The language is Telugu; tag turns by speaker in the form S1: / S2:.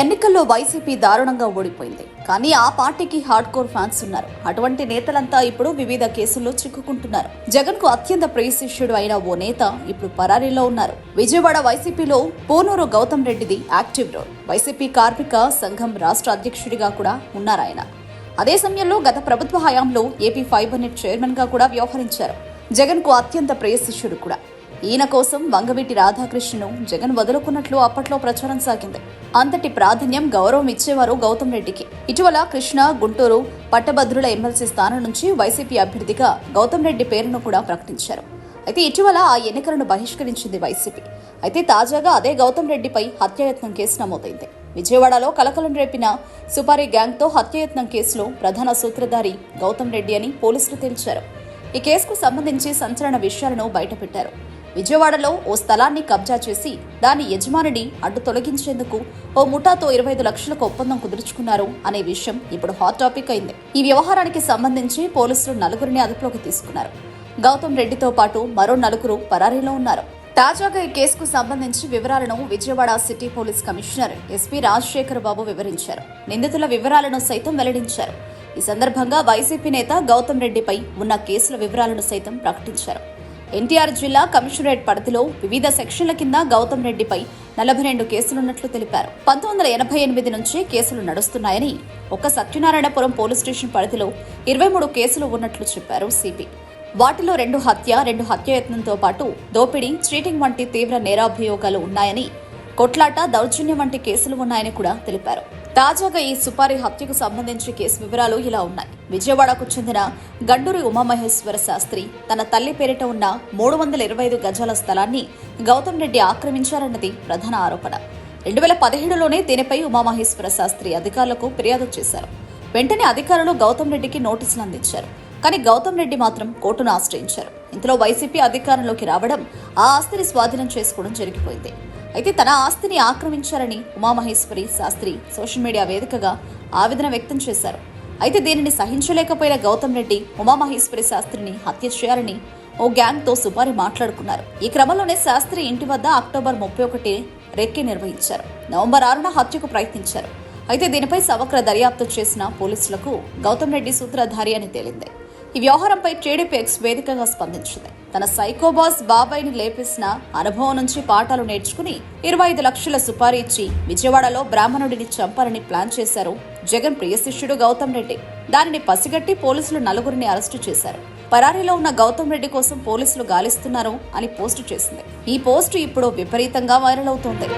S1: ఎన్నికల్లో వైసీపీ దారుణంగా ఓడిపోయింది. కానీ ఆ పార్టీకి హార్డ్ కోర్ ఫ్యాన్స్ ఉన్నారు. అటువంటి నేతలంతా ఇప్పుడు వివిధ కేసుల్లో చిక్కుకుంటున్నారు. జగన్కు అత్యంత ప్రియశిష్యుడు అయిన ఓ నేత ఇప్పుడు పరారీలో ఉన్నారు. విజయవాడ వైసీపీలో పోనూరు గౌతమ్ రెడ్డిది యాక్టివ్ రోల్. వైసీపీ కార్మిక సంఘం రాష్ట్ర అధ్యక్షుడిగా కూడా ఉన్నారాయన అదే సమయంలో గత ప్రభుత్వ హయాంలో ఏపీ ఫైబర్ నెట్ చైర్మన్గా కూడా వ్యవహరించారు. జగన్కు అత్యంత ప్రియశిష్యుడు కూడా. ఈయన కోసం వంగవీటి రాధాకృష్ణను జగన్ వదులుకున్నట్లు అప్పట్లో ప్రచారం సాగింది. అంతటి ప్రాధాన్యం గౌరవం ఇచ్చేవారు గౌతమ్ రెడ్డికి. ఇటీవల కృష్ణ గుంటూరు పట్టభద్రుల ఎమ్మెల్సీ స్థానం నుంచి వైసీపీ అభ్యర్థిగా గౌతమ్ రెడ్డి పేరును కూడా ప్రకటించారు. అయితే ఇటీవల ఆ ఎన్నికలను బహిష్కరించింది వైసీపీ. అయితే తాజాగా అదే గౌతమ్ రెడ్డిపై హత్యాయత్నం కేసు నమోదైంది. విజయవాడలో కలకలం రేపిన సుపారీ గ్యాంగ్తో హత్యాయత్నం కేసులో ప్రధాన సూత్రధారి గౌతమ్ రెడ్డి అని పోలీసులు తేల్చారు. ఈ కేసుకు సంబంధించి సంచలన విషయాలను బయటపెట్టారు. విజయవాడలో ఓ స్థలాన్ని కబ్జా చేసి దాని యజమానిని అడ్డు తొలగించేందుకు ఓ ముఠాతో ఇరవై ఐదు లక్షలకు ఒప్పందం కుదుర్చుకున్నారు అనే విషయం ఇప్పుడు హాట్ టాపిక్ అయింది. ఈ వ్యవహారానికి సంబంధించి పోలీసులు నలుగురిని అదుపులోకి తీసుకున్నారు. గౌతమ్ రెడ్డితో పాటు మరో నలుగురు పరారీలో ఉన్నారు. తాజాగా ఈ కేసుకు సంబంధించి వివరాలను Vijayawada city police commissioner SP Rajasekhar Babu వివరించారు. నిందితుల వివరాలను సైతం వెల్లడించారు. ఈ సందర్భంగా వైసీపీ నేత గౌతమ్ రెడ్డిపై ఉన్న కేసుల వివరాలను సైతం ప్రకటించారు. ఎన్టీఆర్ జిల్లా కమిషనరేట్ పరిధిలో వివిధ సెక్షన్ల కింద గౌతమ్ రెడ్డిపై నలభై రెండు కేసులున్నట్లు తెలిపారు. పంతొమ్మిది వందల ఎనభై ఎనిమిది నుంచి కేసులు నడుస్తున్నాయని ఒక సత్యనారాయణపురం పోలీస్ స్టేషన్ పరిధిలో ఇరవై మూడు కేసులు ఉన్నట్లు చెప్పారు సిపి. వాటిలో రెండు హత్య రెండు హత్యయత్నంతో పాటు దోపిడీ చీటింగ్ వంటి తీవ్ర నేరాభియోగాలు ఉన్నాయని కొట్లాట దౌర్జన్యం వంటి కేసులు ఉన్నాయని కూడా తెలిపారు. తాజాగా ఈ సుపారీ హత్యకు సంబంధించి కేసు వివరాలు ఇలా ఉన్నాయి. విజయవాడకు చెందిన గండూరి ఉమామహేశ్వర శాస్త్రి తన తల్లి పేరిట ఉన్న మూడు వందల ఇరవై ఐదు గజాల స్థలాన్ని గౌతమ్ రెడ్డి ఆక్రమించారన్నది ప్రధాన ఆరోపణ. రెండు వేల పదిహేడులోనే దీనిపై ఉమామహేశ్వర శాస్త్రి అధికారులకు ఫిర్యాదు చేశారు. వెంటనే అధికారులు గౌతమ్ రెడ్డికి నోటీసులు అందించారు. కానీ గౌతమ్ రెడ్డి మాత్రం కోర్టును ఆశ్రయించారు. ఇంతలో వైసీపీ అధికారంలోకి రావడం ఆ ఆస్తిని స్వాధీనం చేసుకోవడం జరిగిపోయింది. అయితే తన ఆస్తిని ఆక్రమించారని ఉమామహేశ్వరి శాస్త్రి సోషల్ మీడియా వేదికగా ఆవేదన వ్యక్తం చేశారు. అయితే దీనిని సహించలేకపోయిన గౌతమ్ రెడ్డి ఉమామహేశ్వరి శాస్త్రిని హత్య చేయాలని ఓ గ్యాంగ్తో సుపారి మాట్లాడుకున్నారు. ఈ క్రమంలోనే శాస్త్రి ఇంటి వద్ద అక్టోబర్ ముప్పై ఒకటి రెక్కి నిర్వహించారు. నవంబర్ ఆరున హత్యకు ప్రయత్నించారు. అయితే దీనిపై సమగ్ర దర్యాప్తు చేసిన పోలీసులకు గౌతమ్ రెడ్డి సూత్రధారి అని తేలింది. ఈ వ్యవహారంపై టీడీపీ ఎక్స్ వేదికగా స్పందించింది. తన సైకోబాస్ బాబాయ్ని లేపేసిన అనుభవం నుంచి పాఠాలు నేర్చుకుని ఇరవై ఐదు లక్షల సుపారీ ఇచ్చి విజయవాడలో బ్రాహ్మణుడిని చంపాలని ప్లాన్ చేశారు జగన్ ప్రియ శిష్యుడు గౌతమ్ రెడ్డి. దానిని పసిగట్టి పోలీసులు నలుగురిని అరెస్టు చేశారు. పరారీలో ఉన్న గౌతమ్ రెడ్డి కోసం పోలీసులు గాలిస్తున్నారు అని పోస్టు చేసింది. ఈ పోస్టు ఇప్పుడు విపరీతంగా వైరల్ అవుతోంది.